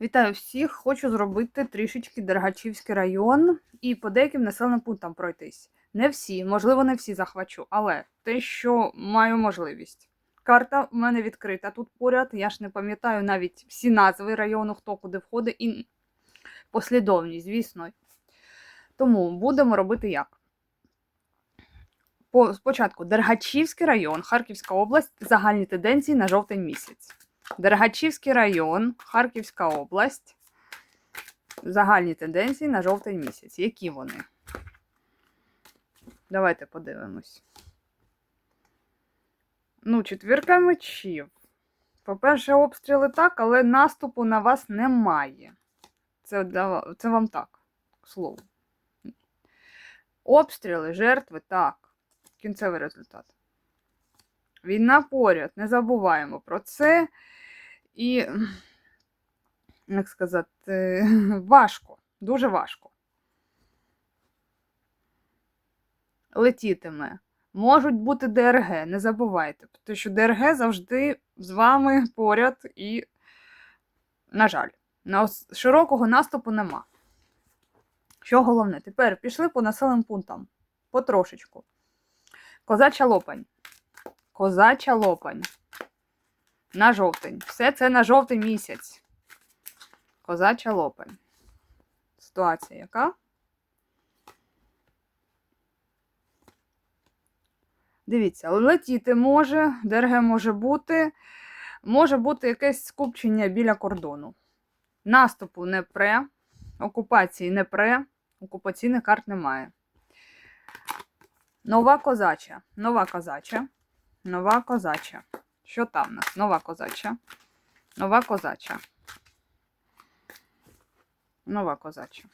Вітаю всіх! Хочу зробити трішечки Дергачівський район і по деяким населеним пунктам пройтись. Не всі, можливо, не всі захвачу, але те, що маю можливість. Карта в мене відкрита тут поряд. Я ж не пам'ятаю навіть всі назви району, хто куди входить, і послідовність, звісно. Тому будемо робити як. Спочатку Дергачівський район, Харківська область, загальні тенденції на жовтень місяць. Дергачівський район, Харківська область. Загальні тенденції на жовтень місяць. Які вони? Давайте подивимось. Ну, четвірка мечів. По-перше, обстріли так, але наступу на вас немає. Це, це вам так, к слову. Обстріли, жертви так. Кінцевий результат. Війна поряд, не забуваємо про це. І, як сказати, важко, дуже важко. Летітиме. Можуть бути ДРГ, не забувайте, тому що ДРГ завжди з вами поряд і, на жаль, на широкого наступу нема. Що головне? Тепер пішли по населеним пунктам. Потрошечку. Козача лопань. Козача лопань. На жовтень. Все це на жовтий місяць. Козача лопань. Ситуація яка? Дивіться, летіти може, ДРГ може бути, може бути якесь скупчення біля кордону. Наступу не пре, окупації не пре, окупаційних карт немає. Нова козача. Нова козача. Нова козача. Що там у нас? Нова козача. Нова козача. Нова козача.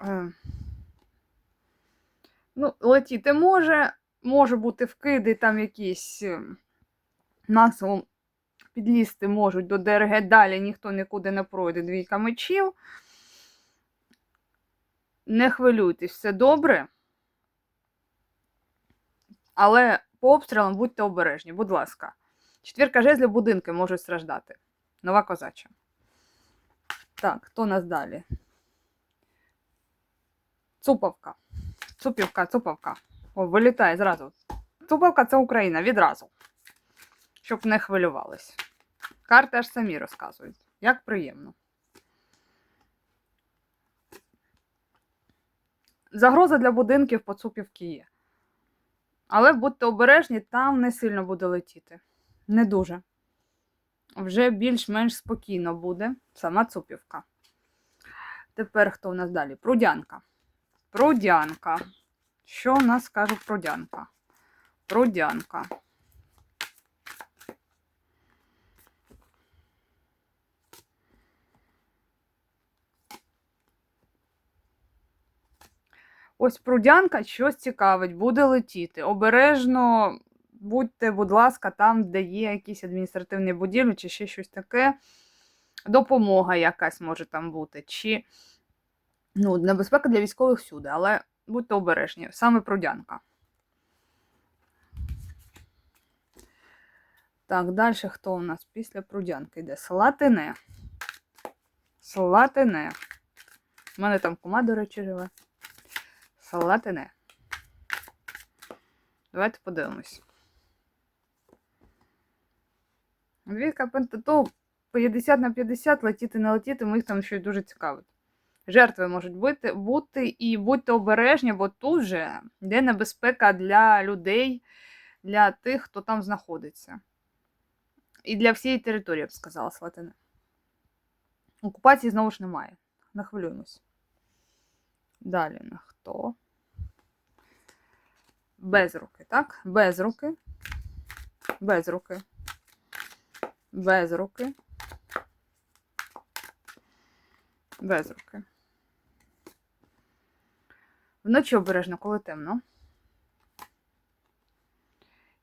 Е, Ну, летіти може, може бути вкиди там якісь е, максимум підлізти можуть до ДРГ далі, ніхто нікуди не пройде двійка мечів. Не хвилюйтесь, все добре. Але по обстрілам будьте обережні, будь ласка. Четвірка жезлів будинки можуть страждати. Нова козача. Так, хто нас далі? Цуповка. Цупівка, цуповка. О, вилітає зразу. Цуповка це Україна відразу. Щоб не хвилювались. Карти аж самі розказують. Як приємно. Загроза для будинків по цупівки є. Але будьте обережні, там не сильно буде летіти. Не дуже. Вже більш-менш спокійно буде сама цупівка. Тепер хто у нас далі? Прудянка. Прудянка. Що у нас каже Прудянка? Прудянка. Ось прудянка щось цікавить, буде летіти. Обережно будьте, будь ласка, там, де є якісь адміністративні будівлі, чи ще щось таке. Допомога якась може там бути. Чи ну, небезпека для військових всюди, але будьте обережні. Саме прудянка. Так, далі хто у нас після прудянки йде? Салатине. Салатине. У мене там кума, до речі, живе. Салатине. Давайте подивимось. Двійка пентату 50 на 50 летіти не летіти, моїх там щось дуже цікавить. Жертви можуть бути, бути і будьте обережні, бо тут же йде небезпека для людей, для тих, хто там знаходиться. І для всієї території, я б сказала, Салатине. Окупації знову ж немає. Не хвилюємось. Далі на хто? Без руки, так? Без руки. Без руки. Без руки. Без руки. Вночі обережно, коли темно.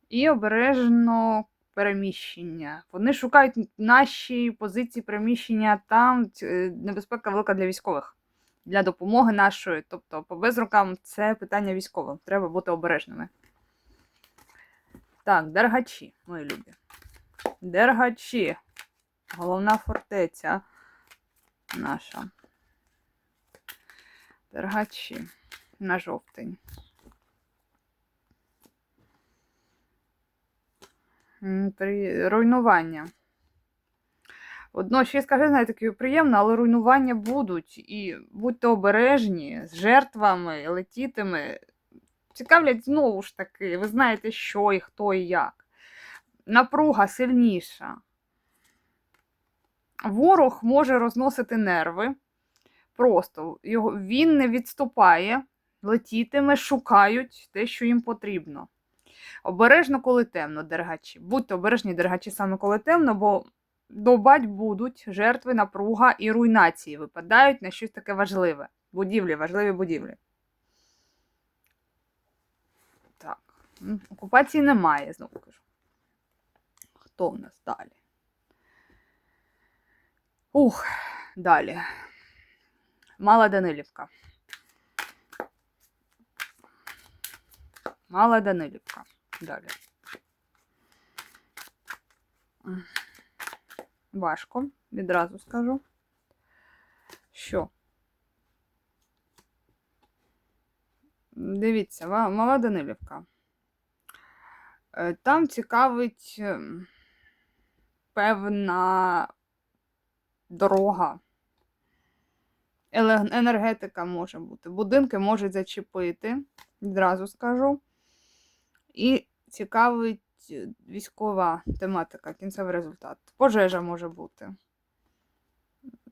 І обережно переміщення. Вони шукають наші позиції переміщення там. е, Небезпека велика для військових для допомоги нашої. Тобто, по безрукам це питання військовим. Треба бути обережними. Так, дергачі, мої любі. Дергачі. Головна фортеця наша. Дергачі на жовтень. Руйнування. Одно ще скажи, таке приємно, але руйнування будуть. І будьте обережні з жертвами, летітиме. Цікавлять знову ж таки, ви знаєте, що і хто і як. Напруга сильніша. Ворог може розносити нерви. Просто його, він не відступає, летітиме, шукають те, що їм потрібно. Обережно, коли темно, дергачі. Будьте обережні, дергачі, саме коли темно, бо добать будуть жертви, напруга і руйнації випадають на щось таке важливе. Будівлі, важливі будівлі. Так. Окупації немає, знову кажу. Хто в нас далі? Ух, далі. Мала Данилівка. Мала Данилівка. Далі. Важко, відразу скажу. Що? Дивіться, Мала Данилівка. Е, Там цікавить ем, певна дорога. Енергетика може бути. Будинки можуть зачепити, відразу скажу. І цікавить е, військова тематика, кінцевий результат. Пожежа може бути.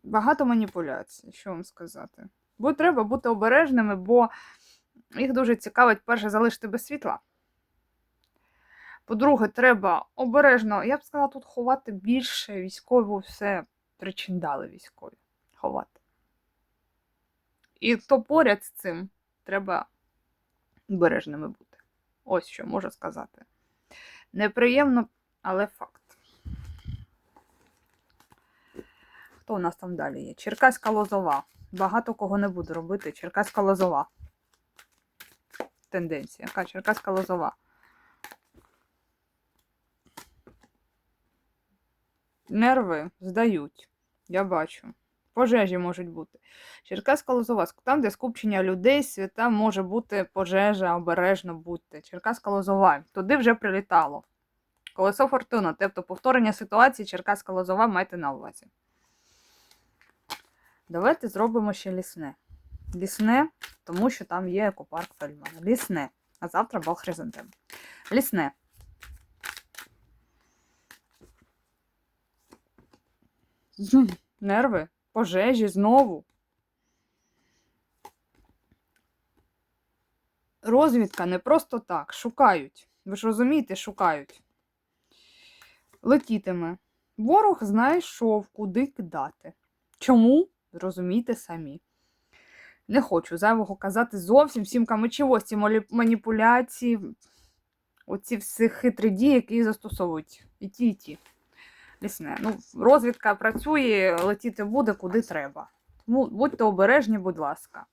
Багато маніпуляцій, що вам сказати. Бо треба бути обережними, бо їх дуже цікавить, перше, залишити без світла. По-друге, треба обережно, я б сказала, тут ховати більше військову все причиндали військові. Ховати. І хто поряд з цим, треба обережними бути. Ось що можу сказати. Неприємно, але факт. Хто у нас там далі є? Черкаська лозова. Багато кого не буду робити. Черкаська лозова. Тенденція. Яка Черкаська лозова. Нерви здають. Я бачу. Пожежі можуть бути. Черкаська лозова. Там, де скупчення людей, свята може бути пожежа, обережно будьте. Черкаська лозова. Туди вже прилітало. Колесо фортуна, тобто повторення ситуації Черкаська лозова майте на увазі. Давайте зробимо ще лісне. Лісне, тому що там є екопарк Фельдмана. Лісне. А завтра бал хризантем. Лісне. Нерви, пожежі знову. Розвідка не просто так. Шукають. Ви ж розумієте, шукають. Летітиме. Ворог знайшов, куди кидати. Чому? Розумієте самі. Не хочу зайвого казати зовсім всім камичі, ось ці маніпуляції, оці всі хитрі дії, які застосовують і ті, і ті. Лісне. Ну, розвідка працює, летіти буде куди треба. Тому будьте обережні, будь ласка.